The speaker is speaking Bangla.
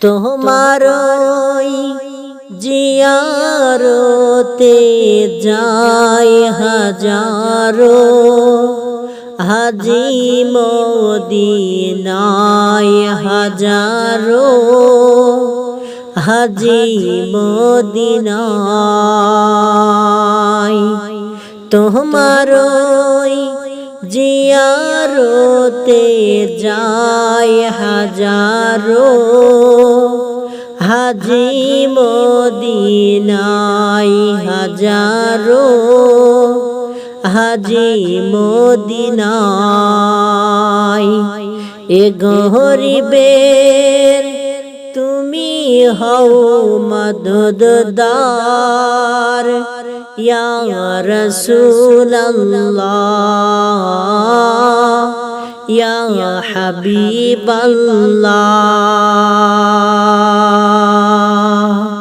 তোমার জিয়ারতে যায় হাজারো হাজি মদিনায় হাজারো হাজি মদিনায় তোমার জিয়ারতে যায় হাজারো হাজি মদিনায় হাজারো হাজি মদিনায় এ গরিবের তুমি হও মদদার ইয়া রাসূলুল্লাহ ইয়া